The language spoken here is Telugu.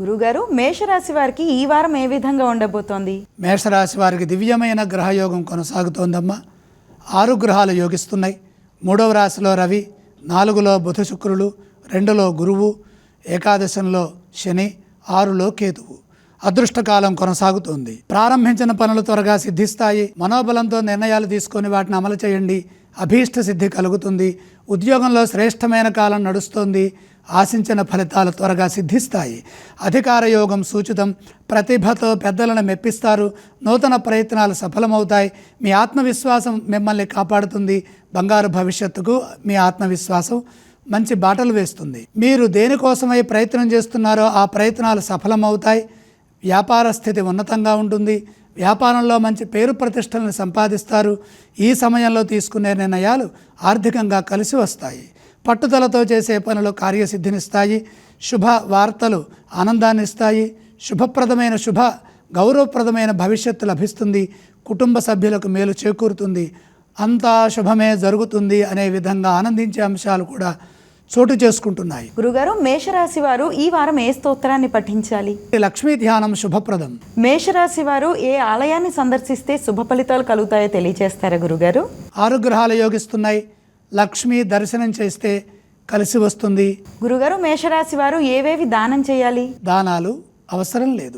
గురుగారు మేషరాశి వారికి ఈ వారం ఏ విధంగా ఉండబోతోంది? మేషరాశి వారికి దివ్యమైన గ్రహయోగం కొనసాగుతోందమ్మా. ఆరు గ్రహాలు యోగిస్తున్నాయి. మూడవ రాశిలో రవి నాలుగులో బుధ శుక్రులు రెండులో గురువు ఏకాదశంలో శని ఆరులో కేతువు. అదృష్టకాలం కొనసాగుతోంది. ప్రారంభించిన పనులు త్వరగా సిద్ధిస్తాయి. మనోబలంతో నిర్ణయాలు తీసుకొని వాటిని అమలు చేయండి. అభీష్ట సిద్ధి కలుగుతుంది. ఉద్యోగంలో శ్రేష్టమైన కాలం నడుస్తోంది. ఆశించిన ఫలితాలు త్వరగా సిద్ధిస్తాయి. అధికార యోగం సూచితం. ప్రతిభతో పెద్దలను మెప్పిస్తారు. నూతన ప్రయత్నాలు సఫలమవుతాయి. మీ ఆత్మవిశ్వాసం మిమ్మల్ని కాపాడుతుంది. బంగారు భవిష్యత్తుకు మీ ఆత్మవిశ్వాసం మంచి బాటలు వేస్తుంది. మీరు దేనికోసమై ప్రయత్నం చేస్తున్నారో ఆ ప్రయత్నాలు సఫలమవుతాయి. వ్యాపార స్థితి ఉన్నతంగా ఉంటుంది. వ్యాపారంలో మంచి పేరు ప్రతిష్టలను సంపాదిస్తారు. ఈ సమయంలో తీసుకునే నిర్ణయాలు ఆర్థికంగా కలిసి వస్తాయి. పట్టుదలతో చేసే పనులు కార్యసిద్ధినిస్తాయి. శుభ వార్తలు ఆనందాన్ని ఇస్తాయి శుభప్రదమైన శుభ గౌరవప్రదమైన భవిష్యత్తు లభిస్తుంది. కుటుంబ సభ్యులకు మేలు చేకూరుతుంది. అంతా శుభమే జరుగుతుంది అనే విధంగా ఆనందించే అంశాలు కూడా చోటు చేసుకుంటున్నాయి. గురుగారు మేషరాశి వారు ఈ వారం ఏ స్తోత్రాన్ని పఠించాలి? లక్ష్మీ ధ్యానం శుభప్రదం. మేషరాశి వారు ఏ ఆలయాన్ని సందర్శిస్తే శుభ ఫలితాలు కలుగుతాయో తెలియజేస్తారా గురుగారు? ఆరు గ్రహాలు యోగిస్తున్నాయి. లక్ష్మి దర్శనం చేస్తే కలిసి వస్తుంది. గురుగారు మేషరాశి వారు ఏవేవి దానం చేయాలి? దానాలు అవసరం లేదు.